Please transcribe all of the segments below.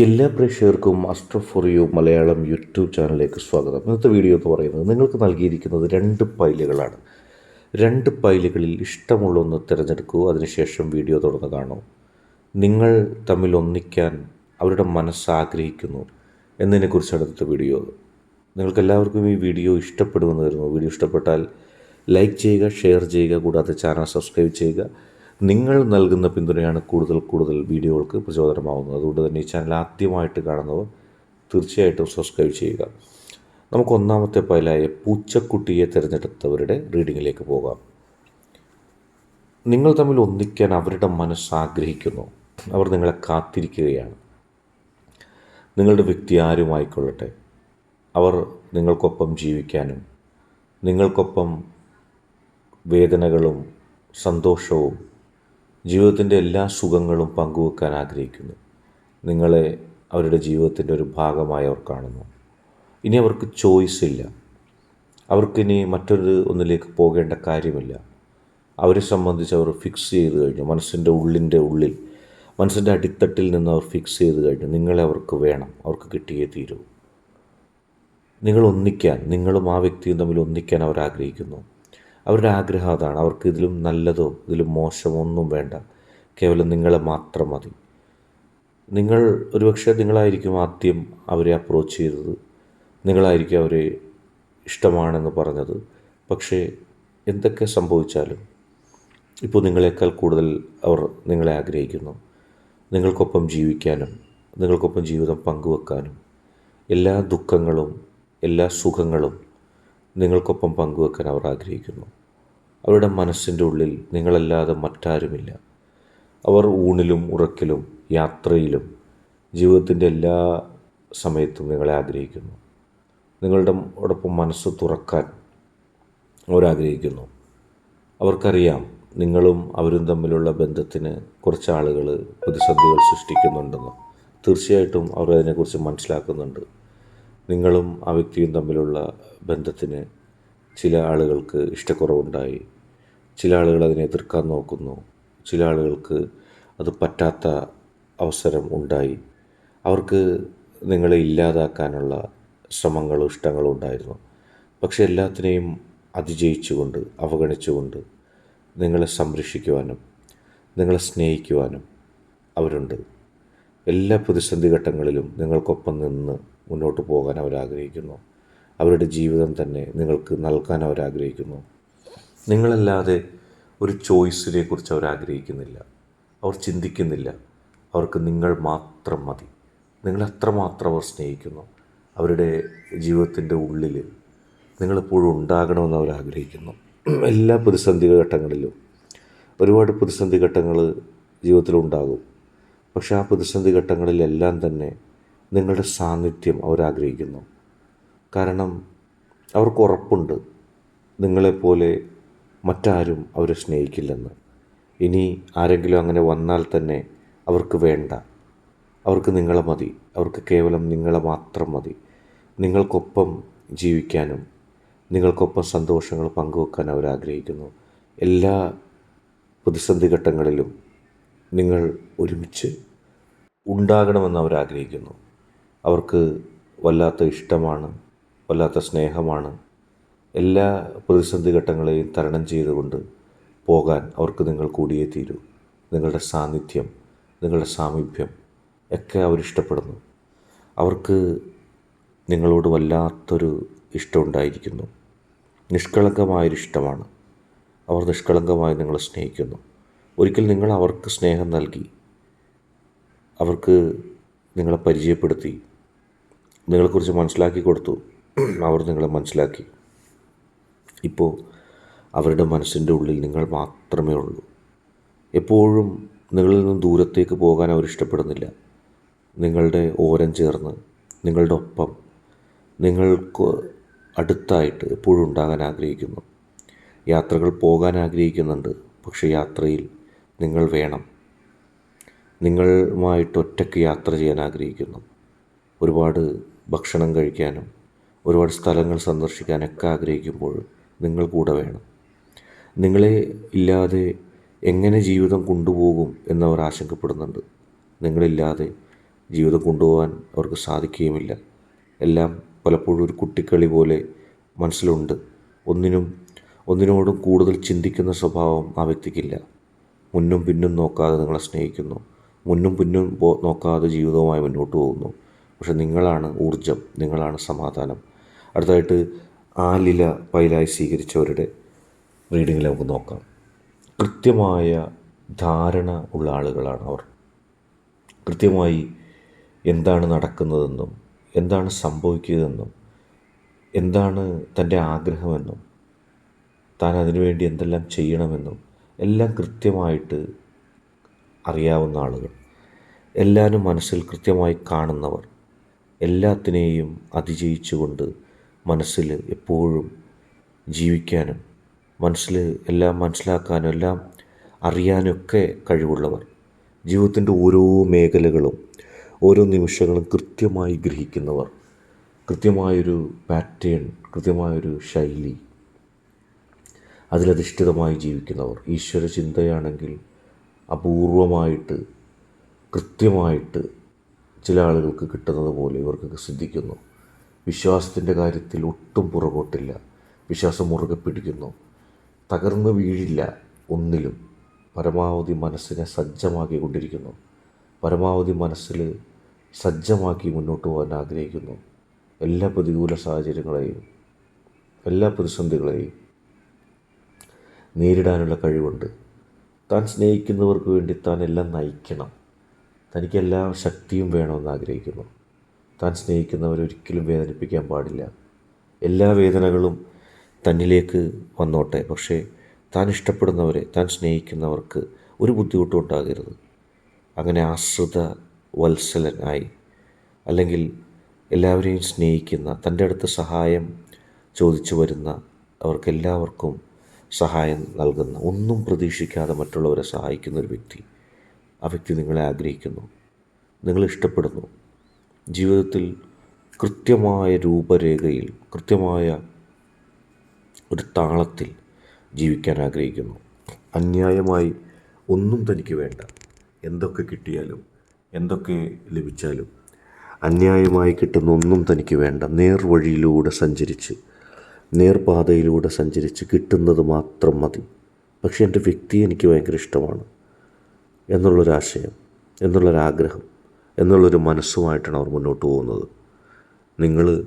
എല്ലാ പ്രേക്ഷകർക്കും master for you Malayalam YouTube ചാനലിലേക്ക് സ്വാഗതം. ഇന്നത്തെ വീഡിയോ എന്ന് പറയുന്നത് നിങ്ങൾക്ക് നൽകിയിരിക്കുന്നത് രണ്ട് പൈലുകളാണ്. രണ്ട് പൈലുകളിൽ ഇഷ്ടമുള്ള ഒന്ന് തിരഞ്ഞെടുക്കൂ അതിനുശേഷം വീഡിയോ തുടർന്ന് കാണൂ. നിങ്ങൾ തമ്മിൽ ഒന്നിക്കാൻ അവരുടെ മനസ്സാഗ്രഹിക്കുന്നു എന്നതിനെക്കുറിച്ചാണ് ഇന്നത്തെ വീഡിയോ. നിങ്ങൾക്കെല്ലാവർക്കും ഈ വീഡിയോ ഇഷ്ടപ്പെടുമെന്ന് വരുന്നു വീഡിയോ ഇഷ്ടപ്പെട്ടാൽ ലൈക്ക് ചെയ്യുക ഷെയർ ചെയ്യുക കൂടാതെ ചാനൽ സബ്സ്ക്രൈബ് ചെയ്യുക. നിങ്ങൾ നൽകുന്ന പിന്തുണയാണ് കൂടുതൽ കൂടുതൽ വീഡിയോകൾക്ക് പ്രചോദനമാവുന്നത്. അതുകൊണ്ട് തന്നെ ഈ ചാനൽ ആദ്യമായിട്ട് കാണുന്നവർ തീർച്ചയായിട്ടും സബ്സ്ക്രൈബ് ചെയ്യുക. നമുക്ക് ഒന്നാമത്തെ പൈലായ പൂച്ചക്കുട്ടിയെ തിരഞ്ഞെടുത്തവരുടെ റീഡിങ്ങിലേക്ക് പോകാം. നിങ്ങൾ തമ്മിൽ ഒന്നിക്കാൻ അവരുടെ മനസ്സ് ആഗ്രഹിക്കുന്നു. അവർ നിങ്ങളെ കാത്തിരിക്കുകയാണ്. നിങ്ങളുടെ വ്യക്തി ആരുമായിക്കൊള്ളട്ടെ? അവർ നിങ്ങൾക്കൊപ്പം ജീവിക്കാനും നിങ്ങൾക്കൊപ്പം വേദനകളും സന്തോഷവും ജീവിതത്തിന്റെ എല്ലാ സുഖങ്ങളും പങ്കുവെക്കാൻ ആഗ്രഹിക്കുന്നു. നിങ്ങളെ അവരുടെ ജീവിതത്തിന്റെ ഒരു ഭാഗമായി അവർ കാണുന്നു. ഇനി അവർക്ക് ചോയ്സ് ഇല്ല. അവർക്കിനി മറ്റൊരു ഒന്നിലേക്ക് പോകേണ്ട കാര്യമില്ല. അവരെ സംബന്ധിച്ച് അവർ ഫിക്സ് ചെയ്ത് കഴിഞ്ഞു. മനസ്സിന്റെ ഉള്ളിന്റെ ഉള്ളിൽ മനസ്സിന്റെ അടിത്തട്ടിൽ നിന്ന് അവർ ഫിക്സ് ചെയ്ത് കഴിഞ്ഞു. നിങ്ങളെ അവർക്ക് വേണം. അവർക്ക് കിട്ടിയേ തീരൂ. നിങ്ങൾ ഒന്നിക്കാൻ നിങ്ങളും ആ വ്യക്തിയും തമ്മിൽ ഒന്നിക്കാൻ അവർ ആഗ്രഹിക്കുന്നു. അവരുടെ ആഗ്രഹം അതാണ്. അവർക്ക് ഇതിലും നല്ലതോ ഇതിലും മോശമോ ഒന്നും വേണ്ട. കേവലം നിങ്ങളെ മാത്രം മതി. നിങ്ങൾ ഒരുപക്ഷെ നിങ്ങളായിരിക്കും ആദ്യം അവരെ അപ്രോച്ച് ചെയ്തത്. നിങ്ങളായിരിക്കും അവരെ ഇഷ്ടമാണെന്ന് പറഞ്ഞത്. പക്ഷേ എന്തൊക്കെ സംഭവിച്ചാലും ഇപ്പോൾ നിങ്ങളെക്കാൾ കൂടുതൽ അവർ നിങ്ങളെ ആഗ്രഹിക്കുന്നു. നിങ്ങൾക്കൊപ്പം ജീവിക്കാനും നിങ്ങൾക്കൊപ്പം ജീവിതം പങ്കുവെക്കാനും എല്ലാ ദുഃഖങ്ങളും എല്ലാ സുഖങ്ങളും നിങ്ങൾക്കൊപ്പം പങ്കുവെക്കാൻ അവർ ആഗ്രഹിക്കുന്നു. അവരുടെ മനസ്സിന്റെ ഉള്ളിൽ നിങ്ങളല്ലാതെ മറ്റാരുമില്ല. അവർ ഊണിലും ഉറക്കിലും യാത്രയിലും ജീവിതത്തിന്റെ എല്ലാ സമയത്തും നിങ്ങളെ ആഗ്രഹിക്കുന്നു. നിങ്ങളുടെ ഒടൊപ്പം മനസ്സ് തുറക്കാൻ അവരാഗ്രഹിക്കുന്നു അവർക്കറിയാം നിങ്ങളും അവരും തമ്മിലുള്ള ബന്ധത്തിന് കുറച്ച് ആളുകൾ പ്രതിസന്ധികൾ സൃഷ്ടിക്കുന്നുണ്ടെന്ന്. തീർച്ചയായിട്ടും അവർ അതിനെക്കുറിച്ച് മനസ്സിലാക്കുന്നുണ്ട്. നിങ്ങളും ആ വ്യക്തിയും തമ്മിലുള്ള ബന്ധത്തിന് ചില ആളുകൾക്ക് ഇഷ്ടക്കുറവുണ്ടായി. ചില ആളുകൾ അതിനെ എതിർക്കാൻ നോക്കുന്നു. ചില ആളുകൾക്ക് അത് പറ്റാത്ത അവസരം ഉണ്ടായി. അവർക്ക് നിങ്ങളെ ഇല്ലാതാക്കാനുള്ള ശ്രമങ്ങളും ഇഷ്ടങ്ങളും ഉണ്ടായിരുന്നു. പക്ഷെ എല്ലാത്തിനെയും അതിജയിച്ചുകൊണ്ട് അവഗണിച്ചുകൊണ്ട് നിങ്ങളെ സംരക്ഷിക്കുവാനും നിങ്ങളെ സ്നേഹിക്കുവാനും അവരുണ്ട്. എല്ലാ പ്രതിസന്ധി ഘട്ടങ്ങളിലും നിങ്ങൾക്കൊപ്പം നിന്ന് മുന്നോട്ട് പോകാൻ അവരാഗ്രഹിക്കുന്നു. അവരുടെ ജീവിതം തന്നെ നിങ്ങൾക്ക് നൽകാൻ അവരാഗ്രഹിക്കുന്നു. നിങ്ങളല്ലാതെ ഒരു ചോയ്സിനെ കുറിച്ച് അവർ ആഗ്രഹിക്കുന്നില്ല. അവർ ചിന്തിക്കുന്നില്ല. അവർക്ക് നിങ്ങൾ മാത്രം മതി. നിങ്ങൾ അത്രമാത്രം അവർ സ്നേഹിക്കുന്നു. അവരുടെ ജീവിതത്തിന്റെ ഉള്ളിൽ നിങ്ങളെപ്പോഴും ഉണ്ടാകണമെന്ന് അവരാഗ്രഹിക്കുന്നു എല്ലാ പ്രതിസന്ധി ഘട്ടങ്ങളിലും ഒരുപാട് പ്രതിസന്ധി ഘട്ടങ്ങൾ ജീവിതത്തിലുണ്ടാകും. പക്ഷേ ആ പ്രതിസന്ധി ഘട്ടങ്ങളിലെല്ലാം തന്നെ നിങ്ങളുടെ സാന്നിധ്യം അവരാഗ്രഹിക്കുന്നു. കാരണം അവർക്ക് ഉറപ്പുണ്ട്. നിങ്ങളെപ്പോലെ മറ്റാരും അവരെ സ്നേഹിക്കില്ലെന്ന്. ഇനി ആരെങ്കിലും അങ്ങനെ വന്നാൽ തന്നെ അവർക്ക് വേണ്ട. അവർക്ക് നിങ്ങളെ മതി. അവർക്ക് കേവലം നിങ്ങളെ മാത്രം മതി. നിങ്ങൾക്കൊപ്പം ജീവിക്കാനും നിങ്ങൾക്കൊപ്പം സന്തോഷങ്ങൾ പങ്കുവെക്കാൻ അവരാഗ്രഹിക്കുന്നു. എല്ലാ പ്രതിസന്ധി ഘട്ടങ്ങളിലും നിങ്ങൾ ഒരുമിച്ച് ഉണ്ടാകണമെന്ന് അവർ ആഗ്രഹിക്കുന്നു അവർക്ക് വല്ലാത്ത ഇഷ്ടമാണ് വല്ലാത്ത സ്നേഹമാണ്. എല്ലാ പ്രതിസന്ധി ഘട്ടങ്ങളെയും തരണം ചെയ്തുകൊണ്ട് പോകാൻ അവർക്ക് നിങ്ങൾ കൂടിയേ തീരൂ. നിങ്ങളുടെ സാന്നിധ്യം നിങ്ങളുടെ സാമീപ്യം ഒക്കെ അവരിഷ്ടപ്പെടുന്നു അവർക്ക് നിങ്ങളോട് വല്ലാത്തൊരു ഇഷ്ടമുണ്ടായിരിക്കുന്നു നിഷ്കളങ്കമായൊരിഷ്ടമാണ് അവർ നിഷ്കളങ്കമായി നിങ്ങളെ സ്നേഹിക്കുന്നു. ഒരിക്കൽ നിങ്ങൾ അവർക്ക് സ്നേഹം നൽകി അവർക്ക് നിങ്ങളെ പരിചയപ്പെടുത്തി നിങ്ങളെക്കുറിച്ച് മനസ്സിലാക്കി കൊടുത്തു. അവർ നിങ്ങളെ മനസ്സിലാക്കി. ഇപ്പോൾ അവരുടെ മനസ്സിന്റെ ഉള്ളിൽ നിങ്ങൾ മാത്രമേ ഉള്ളൂ. എപ്പോഴും നിങ്ങളിൽ നിന്നും ദൂരത്തേക്ക് പോകാൻ അവർ ഇഷ്ടപ്പെടുന്നില്ല. നിങ്ങളുടെ ഓരം ചേർന്ന് നിങ്ങളുടെ ഒപ്പം നിങ്ങൾക്ക് അടുത്തായിട്ട് എപ്പോഴും ഉണ്ടാകാൻ ആഗ്രഹിക്കുന്നു. യാത്രകൾ പോകാൻ ആഗ്രഹിക്കുന്നുണ്ട് പക്ഷേ യാത്രയിൽ നിങ്ങൾ വേണം. നിങ്ങളുമായിട്ട് ഒറ്റയ്ക്ക് യാത്ര ചെയ്യാൻ ആഗ്രഹിക്കുന്നു. ഒരുപാട് ഭക്ഷണം കഴിക്കാനും ഒരുപാട് സ്ഥലങ്ങൾ സന്ദർശിക്കാനൊക്കെ ആഗ്രഹിക്കുമ്പോൾ നിങ്ങൾ കൂടെ വേണം. നിങ്ങളെ ഇല്ലാതെ എങ്ങനെ ജീവിതം കൊണ്ടുപോകും എന്നവർ ആശങ്കപ്പെടുന്നുണ്ട്. നിങ്ങളില്ലാതെ ജീവിതം കൊണ്ടുപോകാൻ അവർക്ക് സാധിക്കുകയുമില്ല. എല്ലാം പലപ്പോഴും ഒരു കുട്ടിക്കളി പോലെ മനസ്സിലുണ്ട്. ഒന്നിനും ഒന്നിനോടും കൂടുതൽ ചിന്തിക്കുന്ന സ്വഭാവം ആ വ്യക്തിക്കില്ല. മുന്നും പിന്നും നോക്കാതെ നിങ്ങളെ സ്നേഹിക്കുന്നു. മുന്നും പിന്നും നോക്കാതെ ജീവിതവുമായി മുന്നോട്ട് പോകുന്നു. പക്ഷെ നിങ്ങളാണ് ഊർജം നിങ്ങളാണ് സമാധാനം. അടുത്തതായിട്ട് ആലില പൈലായി സ്വീകരിച്ചവരുടെ റീഡിങ്ങിൽ നമുക്ക് നോക്കാം. കൃത്യമായ ധാരണ ഉള്ള ആളുകളാണ് അവർ. കൃത്യമായി എന്താണ് നടക്കുന്നതെന്നും എന്താണ് സംഭവിക്കുന്നതെന്നും എന്താണ് തന്റെ ആഗ്രഹമെന്നും താൻ അതിനുവേണ്ടി എന്തെല്ലാം ചെയ്യണമെന്നും എല്ലാം കൃത്യമായിട്ട് അറിയാവുന്ന ആളുകൾ. എല്ലാവരും മനസ്സിൽ കൃത്യമായി കാണുന്നവർ. എല്ലാത്തിനെയും അതിജയിച്ചുകൊണ്ട് മനസ്സിൽ എപ്പോഴും ജീവിക്കാനും മനസ്സിൽ എല്ലാം മനസ്സിലാക്കാനും എല്ലാം അറിയാനൊക്കെ കഴിവുള്ളവർ. ജീവിതത്തിന്റെ ഓരോ മേഖലകളും ഓരോ നിമിഷങ്ങളും കൃത്യമായി ഗ്രഹിക്കുന്നവർ. കൃത്യമായൊരു പാറ്റേൺ കൃത്യമായൊരു ശൈലി. അതിലധിഷ്ഠിതമായി ജീവിക്കുന്നവർ. ഈശ്വര ചിന്തയാണെങ്കിൽ അപൂർവമായിട്ട് കൃത്യമായിട്ട് ചില ആളുകൾക്ക് കിട്ടുന്നത് പോലെ ഇവർക്കൊക്കെ സിദ്ധിക്കുന്നു വിശ്വാസത്തിന്റെ കാര്യത്തിൽ ഒട്ടും പുറകോട്ടില്ല. വിശ്വാസം മുറുകെ പിടിക്കുന്നു. തകർന്നു വീഴില്ല ഒന്നിലും. പരമാവധി മനസ്സിനെ സജ്ജമാക്കി കൊണ്ടിരിക്കുന്നു പരമാവധി മനസ്സിൽ സജ്ജമാക്കി മുന്നോട്ട് പോകാൻ ആഗ്രഹിക്കുന്നു. എല്ലാ പ്രതികൂല സാഹചര്യങ്ങളെയും എല്ലാ പ്രതിസന്ധികളെയും നേരിടാനുള്ള കഴിവുണ്ട്. താൻ സ്നേഹിക്കുന്നവർക്ക് വേണ്ടി താൻ എല്ലാം നയിക്കണം. തനിക്ക് എല്ലാ ശക്തിയും വേണമെന്ന് ആഗ്രഹിക്കുന്നു. താൻ സ്നേഹിക്കുന്നവരെ ഒരിക്കലും വേദനിപ്പിക്കാൻ പാടില്ല. എല്ലാ വേദനകളും തന്നിലേക്ക് വന്നോട്ടെ. പക്ഷേ താൻ ഇഷ്ടപ്പെടുന്നവരെ താൻ സ്നേഹിക്കുന്നവർക്ക് ഒരു ബുദ്ധിമുട്ടും ഉണ്ടാകരുത്. അങ്ങനെ ആശ്രിത വത്സലനായി അല്ലെങ്കിൽ എല്ലാവരെയും സ്നേഹിക്കുന്ന തന്റെ അടുത്ത് സഹായം ചോദിച്ചു വരുന്ന അവർക്കെല്ലാവർക്കും സഹായം നൽകുന്ന ഒന്നും പ്രതീക്ഷിക്കാതെ മറ്റുള്ളവരെ സഹായിക്കുന്ന ഒരു വ്യക്തി ആ വ്യക്തി നിങ്ങളെ ആഗ്രഹിക്കുന്നു. നിങ്ങൾ ഇഷ്ടപ്പെടുന്നു. ജീവിതത്തിൽ കൃത്യമായ രൂപരേഖയിൽ കൃത്യമായ ഒരു താളത്തിൽ ജീവിക്കാൻ ആഗ്രഹിക്കുന്നു. അന്യായമായി ഒന്നും തനിക്ക് വേണ്ട. എന്തൊക്കെ കിട്ടിയാലും എന്തൊക്കെ ലഭിച്ചാലും അന്യായമായി കിട്ടുന്ന ഒന്നും തനിക്ക് വേണ്ട. നേർവഴിയിലൂടെ സഞ്ചരിച്ച് നേർപാതയിലൂടെ സഞ്ചരിച്ച് കിട്ടുന്നത് മാത്രം മതി. പക്ഷേ എന്റെ വ്യക്തി എനിക്ക് ഭയങ്കര ഇഷ്ടമാണ്. എന്നുള്ളൊരാശയം എന്നുള്ളൊരാഗ്രഹം എന്നുള്ളൊരു മനസ്സുമായിട്ടാണ് അവർ മുന്നോട്ട് പോകുന്നത്. നിങ്ങൾ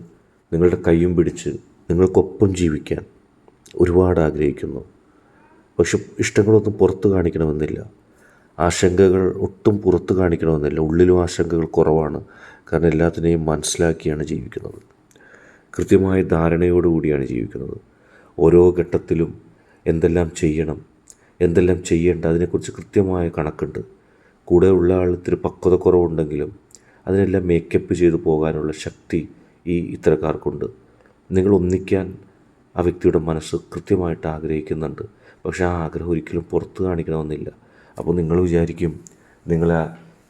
നിങ്ങളുടെ കൈയും പിടിച്ച് നിങ്ങൾക്കൊപ്പം ജീവിക്കാൻ ഒരുപാട് ആഗ്രഹിക്കുന്നു. പക്ഷെ ഇഷ്ടങ്ങളൊന്നും പുറത്ത് കാണിക്കണമെന്നില്ല. ആശങ്കകൾ ഒട്ടും പുറത്ത് കാണിക്കണമെന്നില്ല. ഉള്ളിലും ആശങ്കകൾ കുറവാണ്. കാരണം എല്ലാത്തിനെയും മനസ്സിലാക്കിയാണ് ജീവിക്കുന്നത്. കൃത്യമായ ധാരണയോടുകൂടിയാണ് ജീവിക്കുന്നത്. ഓരോ ഘട്ടത്തിലും എന്തെല്ലാം ചെയ്യണം എന്തെല്ലാം ചെയ്യേണ്ട അതിനെക്കുറിച്ച് കൃത്യമായ കണക്കുണ്ട്. കൂടെ ഉള്ള ആൾ പക്വത കുറവുണ്ടെങ്കിലും അതിനെല്ലാം മേക്കപ്പ് ചെയ്തു പോകാനുള്ള ശക്തി ഈ ഇത്തരക്കാർക്കുണ്ട്. നിങ്ങൾ ഒന്നിക്കാൻ ആ വ്യക്തിയുടെ മനസ്സ് കൃത്യമായിട്ട് ആഗ്രഹിക്കുന്നുണ്ട്. പക്ഷേ ആ ആഗ്രഹം ഒരിക്കലും പുറത്ത് കാണിക്കണമെന്നില്ല. അപ്പോൾ നിങ്ങൾ വിചാരിക്കും നിങ്ങളെ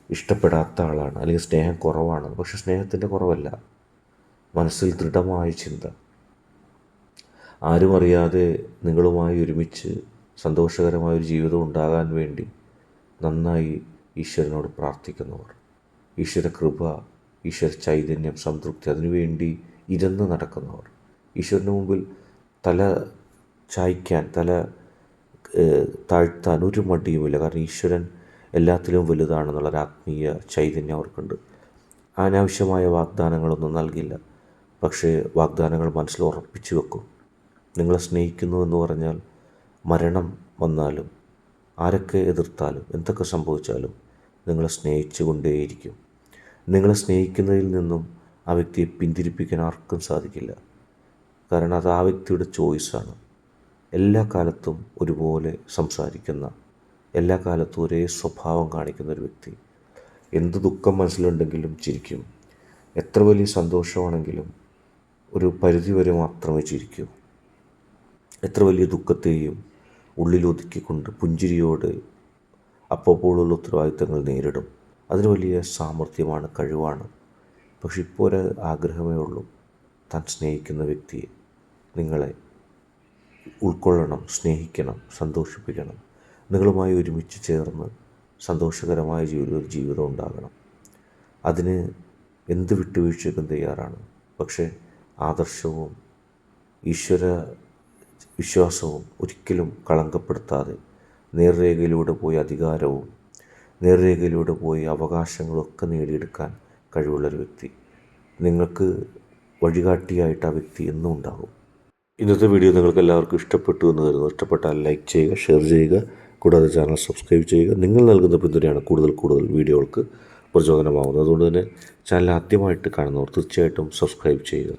ഇഷ്ടപ്പെടാത്ത ആളാണ് അല്ലെങ്കിൽ സ്നേഹം കുറവാണ്. പക്ഷെ സ്നേഹത്തിന്റെ കുറവല്ല മനസ്സിൽ ദൃഢമായ ചിന്ത. ആരും അറിയാതെ നിങ്ങളുമായി ഒരുമിച്ച് സന്തോഷകരമായ ഒരു ജീവിതം ഉണ്ടാകാൻ വേണ്ടി നന്നായി ഈശ്വരനോട് പ്രാർത്ഥിക്കുന്നവർ. ഈശ്വര കൃപ ഈശ്വര ചൈതന്യം സംതൃപ്തി അതിനുവേണ്ടി ഇരുന്ന് നടക്കുന്നവർ. ഈശ്വരന് മുമ്പിൽ തല ചായ്ക്കാൻ തല താഴ്ത്താൻ ഒരു മടിയുമില്ല. കാരണം ഈശ്വരൻ എല്ലാത്തിലും വലുതാണെന്നുള്ളൊരു ആത്മീയ ചൈതന്യം അവർക്കുണ്ട്. അനാവശ്യമായ വാഗ്ദാനങ്ങളൊന്നും നൽകില്ല. പക്ഷേ വാഗ്ദാനങ്ങൾ മനസ്സിൽ ഉറപ്പിച്ചു വെക്കും. നിങ്ങളെ സ്നേഹിക്കുന്നു എന്ന് പറഞ്ഞാൽ മരണം വന്നാലും ആരൊക്കെ എതിർത്താലും എന്തൊക്കെ സംഭവിച്ചാലും നിങ്ങളെ സ്നേഹിച്ചു കൊണ്ടേയിരിക്കും. നിങ്ങളെ സ്നേഹിക്കുന്നതിൽ നിന്നും ആ വ്യക്തിയെ പിന്തിരിപ്പിക്കാൻ ആർക്കും സാധിക്കില്ല. കാരണം അത് ആ വ്യക്തിയുടെ ചോയ്സാണ് എല്ലാ കാലത്തും ഒരുപോലെ സംസാരിക്കുന്ന എല്ലാ കാലത്തും ഒരേ സ്വഭാവം കാണിക്കുന്ന ഒരു വ്യക്തി. എന്ത് ദുഃഖം മനസ്സിലുണ്ടെങ്കിലും ചിരിക്കും. എത്ര വലിയ സന്തോഷമാണെങ്കിലും ഒരു പരിധിവരെ മാത്രമേ ചിരിക്കൂ. എത്ര വലിയ ദുഃഖത്തെയും ഉള്ളിലൊതുക്കിക്കൊണ്ട് പുഞ്ചിരിയോട് അപ്പോഴുള്ള ഉത്തരവാദിത്തങ്ങൾ നേരിടും. അതിന് വലിയ സാമർഥ്യമാണ് കഴിവാണ്. പക്ഷെ ഇപ്പോൾ ഒരു ആഗ്രഹമേ ഉള്ളൂ. താൻ സ്നേഹിക്കുന്ന വ്യക്തിയെ നിങ്ങളെ ഉൾക്കൊള്ളണം സ്നേഹിക്കണം സന്തോഷിപ്പിക്കണം. നിങ്ങളുമായി ഒരുമിച്ച് ചേർന്ന് സന്തോഷകരമായ ജീവിത ജീവിതം ഉണ്ടാകണം. അതിന് എന്ത് വിട്ടുവീഴ്ചയ്ക്കും തയ്യാറാണ്. പക്ഷേ ആദർശവും ഈശ്വര വിശ്വാസവും ഒരിക്കലും കളങ്കപ്പെടുത്താതെ നേർരേഖയിലൂടെ പോയി അധികാരവും നേർരേഖയിലൂടെ പോയി അവകാശങ്ങളൊക്കെ നേടിയെടുക്കാൻ കഴിവുള്ളൊരു വ്യക്തി. നിങ്ങൾക്ക് വഴികാട്ടിയായിട്ട് ആ വ്യക്തി എന്നും ഉണ്ടാകും. ഇന്നത്തെ വീഡിയോ നിങ്ങൾക്ക് എല്ലാവർക്കും ഇഷ്ടപ്പെട്ടു എന്ന് കരുതുന്നു. ഇഷ്ടപ്പെട്ടാൽ ലൈക്ക് ചെയ്യുക ഷെയർ ചെയ്യുക കൂടാതെ ചാനൽ സബ്സ്ക്രൈബ് ചെയ്യുക. നിങ്ങൾ നൽകുന്ന പിന്തുണയാണ് കൂടുതൽ കൂടുതൽ വീഡിയോകൾക്ക് പ്രചോദനമാവുന്നത്. അതുകൊണ്ട് തന്നെ ചാനൽ ആദ്യമായിട്ട് കാണുന്നവർ തീർച്ചയായിട്ടും സബ്സ്ക്രൈബ് ചെയ്യുക.